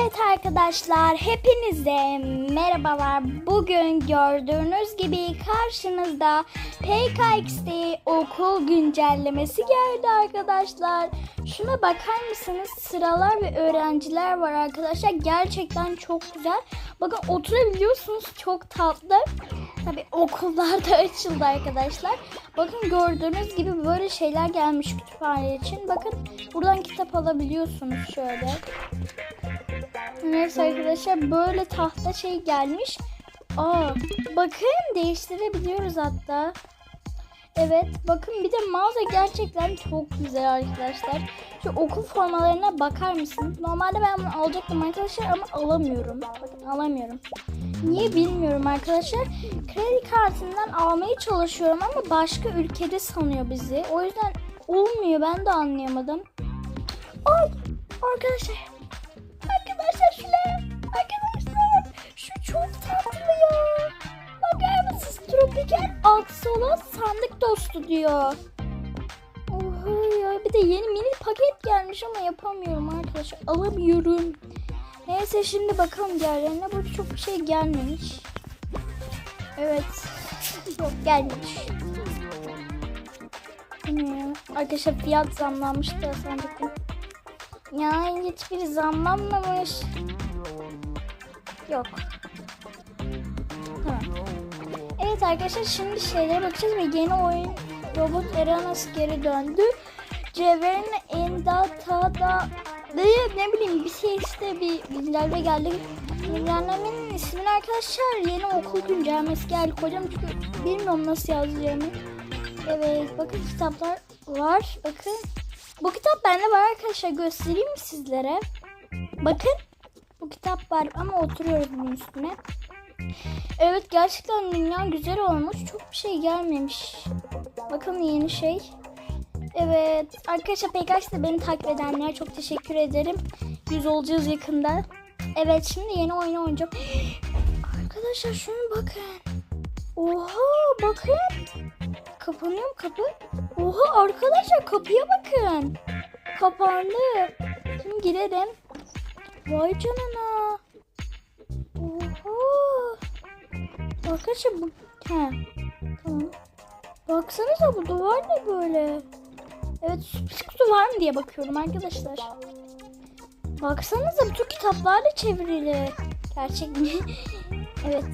Evet arkadaşlar hepinize merhabalar. Bugün gördüğünüz gibi karşınızda PKX'de okul güncellemesi geldi arkadaşlar. Şuna bakar mısınız? Sıralar ve öğrenciler var arkadaşlar. Gerçekten çok güzel. Bakın oturabiliyorsunuz. Çok tatlı. Tabi okullar da açıldı arkadaşlar. Bakın gördüğünüz gibi böyle şeyler gelmiş kütüphane için. Bakın buradan kitap alabiliyorsunuz şöyle. Neyse arkadaşlar böyle tahta şey gelmiş. Aa, bakın değiştirebiliyoruz hatta. Evet bakın bir de mağaza gerçekten çok güzel arkadaşlar. Şu okul formalarına bakar mısınız? Normalde ben bunu alacaktım arkadaşlar ama alamıyorum. Bakın alamıyorum. Niye bilmiyorum arkadaşlar. Kredi kartından almaya çalışıyorum ama başka ülkede sanıyor bizi. O yüzden olmuyor ben de anlayamadım. Ay arkadaşlar. Tropikal aksolot sandık dostu diyor. Oha ya bir de yeni mini paket gelmiş ama yapamıyorum arkadaşlar. Alamıyorum. Neyse şimdi bakalım diğerlerine. Burada çok bir şey gelmemiş. Evet. Yok gelmemiş. Arkadaşlar fiyat zamlanmıştı sandıkta. Yani hiçbir zamlanmamış. Yok. Tamam. Arkadaşlar şimdi şeylere bakacağız ve yeni oyun Robot Eranas geri döndü. Cevherin Endatada ne, bileyim bir şey işte bir güncelleme geldi. Güncellemenin ismini arkadaşlar yeni okul güncellemesi geldi. Kocam çünkü bilmiyorum nasıl yazacağımı. Evet bakın kitaplar var. Bakın bu kitap bende var arkadaşlar. Göstereyim mi sizlere? Bakın. Bu kitap var ama oturuyoruz bunun üstüne. Evet gerçekten dünya güzel olmuş. Çok bir şey gelmemiş. Bakın yeni şey. Evet arkadaşlar de beni takip edenlere çok teşekkür ederim. Yüz olacağız yakında. Evet şimdi yeni oyunu oynayacağım. Arkadaşlar şunu bakın. Oha bakın. Kapanıyor mu kapı? Oha arkadaşlar kapıya bakın. Kapandı. Şimdi girelim. Vay canına. Oha. Arkadaşlar bu... He. Tamam. Baksanıza bu duvar ne böyle? Evet kutu var mı diye bakıyorum arkadaşlar. Baksanıza bütün kitaplarla çevrili. Gerçek mi? evet.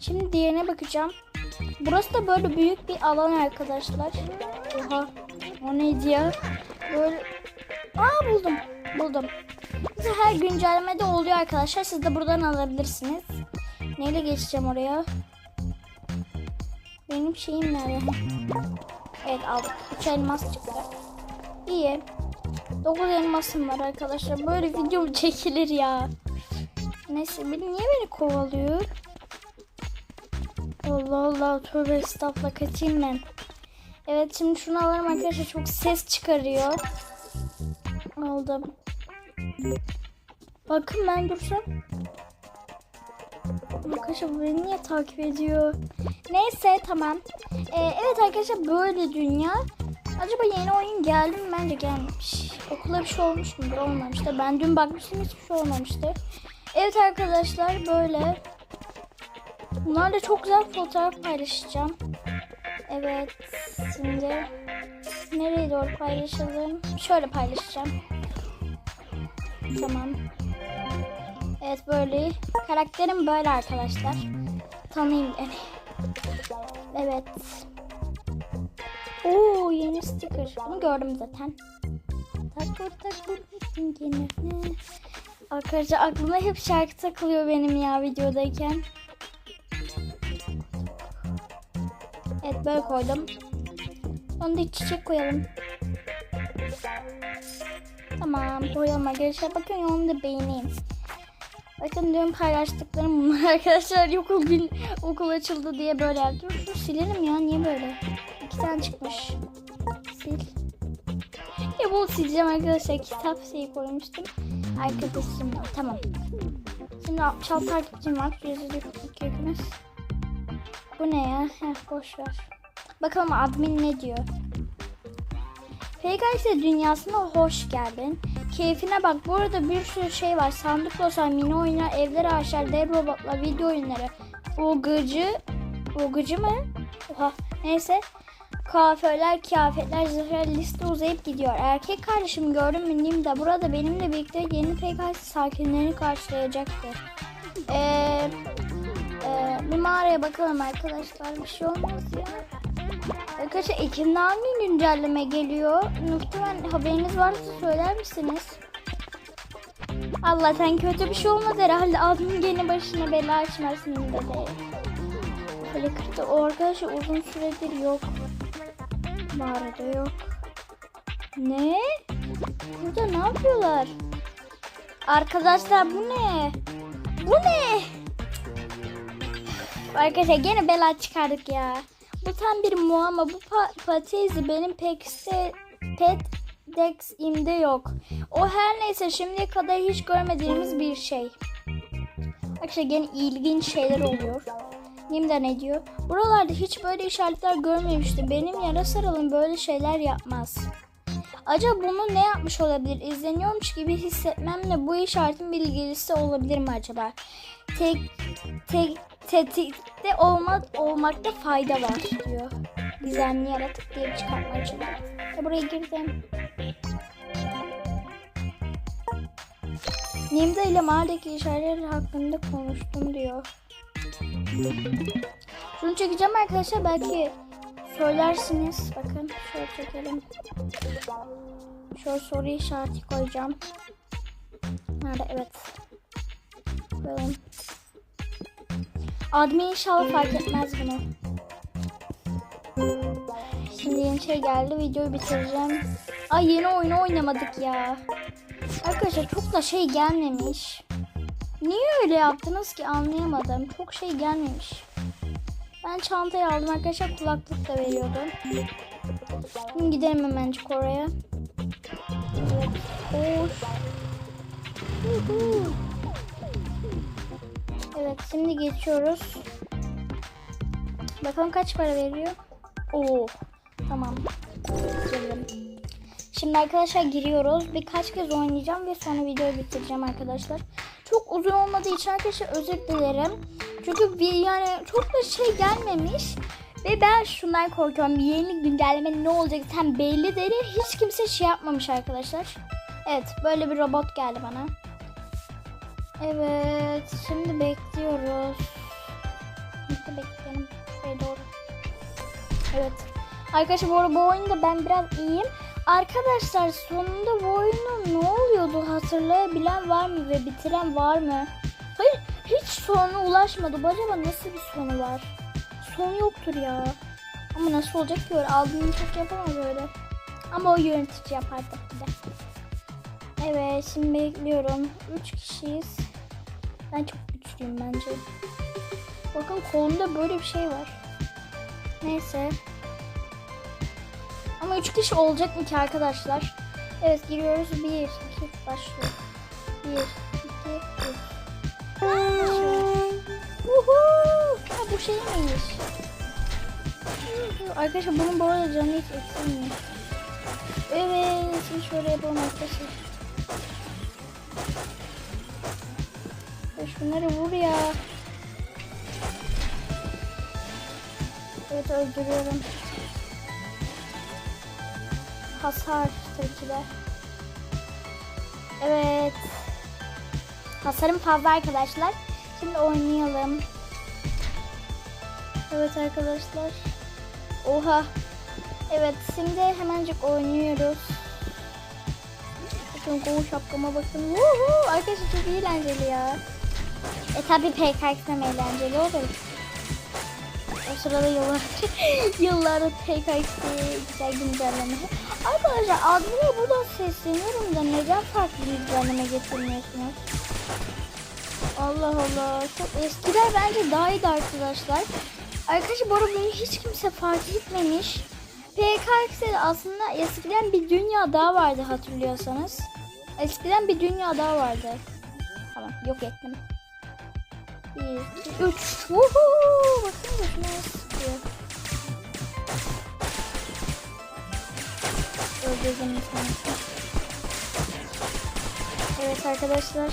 Şimdi diğerine bakacağım. Burası da böyle büyük bir alan arkadaşlar. Oha. O neydi ya? Böyle... Aa buldum. Buldum. Her güncellemede oluyor arkadaşlar. Siz de buradan alabilirsiniz. Neyle geçeceğim oraya? Benim şeyim nerede? Evet aldık. 3 elmas çıktı. İyi. 9 elmasım var arkadaşlar. Böyle video mu çekilir ya? Neyse beni niye beni kovalıyor? Allah Allah tövbe estağfurullah kaçayım ben. Evet şimdi şunu alalım arkadaşlar çok ses çıkarıyor. Aldım. Bakın ben dursam. Arkadaşlar bu beni niye takip ediyor? Neyse tamam. Ee, evet arkadaşlar böyle dünya. Acaba yeni oyun geldi mi? Bence gelmemiş. Okula bir şey olmuş mudur? Olmamıştır. Ben dün bakmıştım hiçbir şey olmamıştı. Evet arkadaşlar böyle. Bunlarla çok güzel fotoğraf paylaşacağım. Evet. Şimdi nereye doğru paylaşalım? Şöyle paylaşacağım. Tamam. Evet böyle. Karakterim böyle arkadaşlar. Tanıyın beni. Evet. Oo yeni sticker. Bunu gördüm zaten. Takur gene. Arkadaşlar aklıma hep şarkı takılıyor benim ya videodayken. Evet böyle koydum. Onu da çiçek koyalım. Tamam koyalım arkadaşlar. Bakın onu da beğeneyim. Bakın dün paylaştıklarım bunlar arkadaşlar. Yok okul, okul açıldı diye böyle yaptım. Şunu silelim ya niye böyle? İki tane çıkmış. Sil. Ya bunu sileceğim arkadaşlar. Kitap şeyi koymuştum. Arkadaşım. Tamam. Şimdi çal takipçim var. Yüzücü yakınız. Bu ne ya? Heh, boş ver. Bakalım admin ne diyor. PKX dünyasına hoş geldin. Keyfine bak. Bu arada bir sürü şey var. Sandık dostlar, mini oyunlar, evler ağaçlar, dev robotlar, video oyunları. Ugıcı. Ugıcı mı? Oha. Neyse. Kuaförler, kıyafetler, zırhlar liste uzayıp gidiyor. Erkek kardeşim gördün mü Nimda? Burada benimle birlikte yeni PKS sakinlerini karşılayacaktır. Eee ee, bir mağaraya bakalım arkadaşlar. Bir şey olmaz ya. Arkadaşlar Ekim'de hangi güncelleme geliyor? Muhtemelen haberiniz varsa söyler misiniz? Allah'tan kötü bir şey olmaz herhalde. Admin gene başına bela açmasın dedi. Böyle kırdı. O arkadaşlar uzun süredir yok. Mağarada yok. Ne? Burada ne yapıyorlar? Arkadaşlar bu ne? Bu ne? Arkadaşlar gene bela çıkardık ya. Bu tam bir muamma. Bu pa patezi benim pekse pet dex yok. O her neyse şimdiye kadar hiç görmediğimiz bir şey. Arkadaşlar gene ilginç şeyler oluyor. Nimda ne diyor? Buralarda hiç böyle işaretler görmemiştim. Benim yara saralım böyle şeyler yapmaz. Acaba bunu ne yapmış olabilir? İzleniyormuş gibi hissetmemle bu işaretin bilgilisi olabilir mi acaba? Tek, tek, tetikte olma, olmakta fayda var diyor. Gizemli yaratık diye bir çıkartma açılıyor. Ya buraya girdim. Nimda ile mağaradaki işaretler hakkında konuştum diyor. Şunu çekeceğim arkadaşlar belki söylersiniz. Bakın şöyle çekelim. Şöyle soru işareti koyacağım. Nerede? Evet. Koyalım. Admin inşallah fark etmez bunu. Şimdi yeni şey geldi. Videoyu bitireceğim. Ay yeni oyunu oynamadık ya. Arkadaşlar çok da şey gelmemiş. Niye öyle yaptınız ki anlayamadım. Çok şey gelmemiş. Ben çantayı aldım arkadaşlar. Kulaklık da veriyordum. Şimdi gidelim hemencik oraya. Evet. Hoş. Yuhu. Evet şimdi geçiyoruz. Bakalım kaç para veriyor. Oo. Tamam. Girdim. Şimdi arkadaşlar giriyoruz. Birkaç kez oynayacağım ve sonra videoyu bitireceğim arkadaşlar. Çok uzun olmadığı için arkadaşlar özür dilerim. Çünkü bir yani çok da şey gelmemiş. Ve ben şundan korkuyorum. Yeni güncelleme ne olacak tam belli değil. Hiç kimse şey yapmamış arkadaşlar. Evet böyle bir robot geldi bana. Evet şimdi bekliyoruz. Bitti bekleyelim. Şuraya doğru. Evet. Arkadaşlar bu bu oyunda ben biraz iyiyim. Arkadaşlar sonunda bu oyunu ne oluyordu hatırlayabilen var mı ve bitiren var mı? Hayır hiç sonu ulaşmadı. Acaba nasıl bir sonu var? Son yoktur ya. Ama nasıl olacak ki öyle? Aldığını çok yapamaz öyle. Ama o yönetici yapar tabii de. Evet şimdi bekliyorum. 3 kişiyiz. Ben çok güçlüyüm bence. Bakın kolumda böyle bir şey var. Neyse. Ama 3 kişi olacak mı ki arkadaşlar? Evet giriyoruz. 1, 2, başlıyor. 1, 2, 3. Uhu! Ha bu şey miymiş? Arkadaşlar bunun bu arada canı hiç eksilmiyor. Evet şimdi şöyle yapalım arkadaşlar. Şunları vur ya. Evet öldürüyorum. Hasar tabii ki de. Evet. Hasarım fazla arkadaşlar. Şimdi oynayalım. Evet arkadaşlar. Oha. Evet şimdi hemencik oynuyoruz. Bakın gol şapkama bakın. Woohoo! Arkadaşlar çok eğlenceli ya. E tabi PKX'den eğlenceli olur. O sırada yıllar yıllarda PKX'de güzel güncelleme. Arkadaşlar admine buradan sesleniyorum da neden farklı güncelleme getirmiyorsunuz? Allah Allah. Çok eskiler bence daha iyiydi arkadaşlar. Arkadaşlar bu arada hiç kimse fark etmemiş. PKX'de de aslında eskiden bir dünya daha vardı hatırlıyorsanız. Eskiden bir dünya daha vardı. Tamam yok ettim. 1, 2, 3. Woohoo! Bakın da şuna sıkıyor. Öldürdüm bir tanesini. Evet arkadaşlar.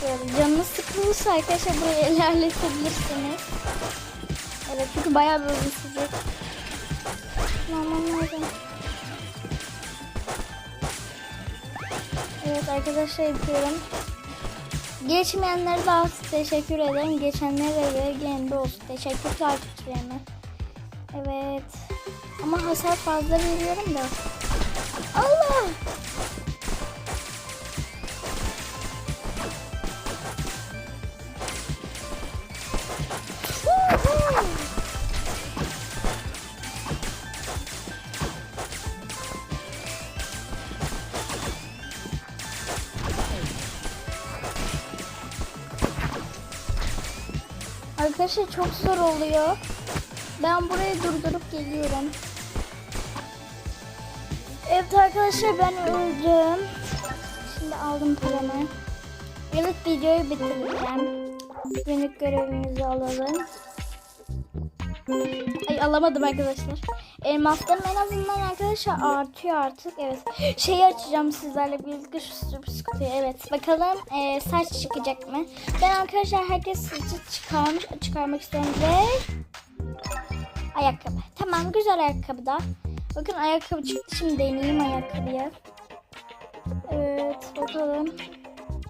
Şöyle canınız sıkılırsa arkadaşlar buraya ilerletebilirsiniz. Evet çünkü bayağı bir uzun sürecek. Evet arkadaşlar yapıyorum. Geçmeyenlere daha teşekkür ederim. Geçenlere de gene olsun. Teşekkür takipçilerime. Evet. Ama hasar fazla veriyorum da. Allah! Arkadaşlar çok zor oluyor. Ben burayı durdurup geliyorum. Evet arkadaşlar ben öldüm. Şimdi aldım paramı. Evet videoyu bitireceğim. Günlük görevimizi alalım. Ay alamadım arkadaşlar. Elmaslarım en azından arkadaşlar artıyor artık. Evet. Şeyi açacağım sizlerle birlikte şu sürpriz kutuyu. Evet. Bakalım e, saç çıkacak mı? Ben arkadaşlar herkes saçı çıkarmış çıkarmak istiyorum ve ayakkabı. Tamam güzel ayakkabı da. Bakın ayakkabı çıktı. Şimdi deneyeyim ayakkabıyı. Evet bakalım.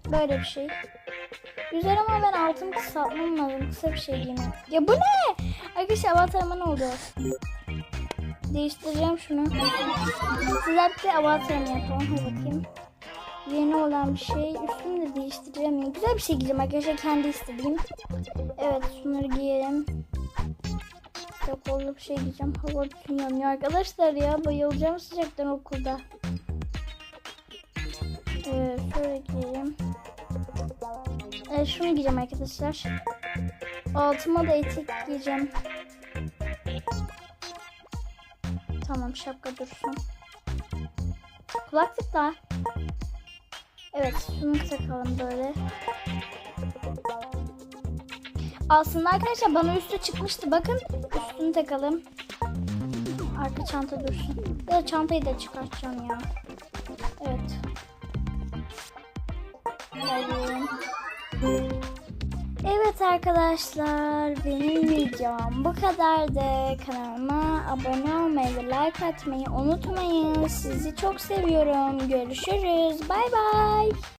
Böyle bir şey. Güzel ama ben altımı kısaltmam lazım. Kısa bir şey giyeyim. Ya bu ne? Arkadaşlar avatarıma ne oldu? Değiştireceğim şunu. Sizler bir de avatarımı yapalım. Hadi bakayım. Yeni olan bir şey. Üstünü de değiştireceğim. ya. Güzel bir şey giyeceğim arkadaşlar. Kendi istediğim. Evet şunları giyelim. Kapalı bir şey giyeceğim. Hava bütün yanıyor arkadaşlar ya. Bayılacağım sıcaktan okulda. Evet şöyle giyeyim. Evet, şunu giyeceğim arkadaşlar. Altıma da etek giyeceğim. Tamam şapka dursun. Kulaklık da. Evet şunu takalım böyle. Aslında arkadaşlar bana üstü çıkmıştı. Bakın üstünü takalım. Arka çanta dursun. Ya çantayı da çıkartacağım ya. Evet. Alayım. Evet arkadaşlar benim videom bu kadardı. Kanalıma abone olmayı like atmayı unutmayın. Sizi çok seviyorum. Görüşürüz. Bay bay.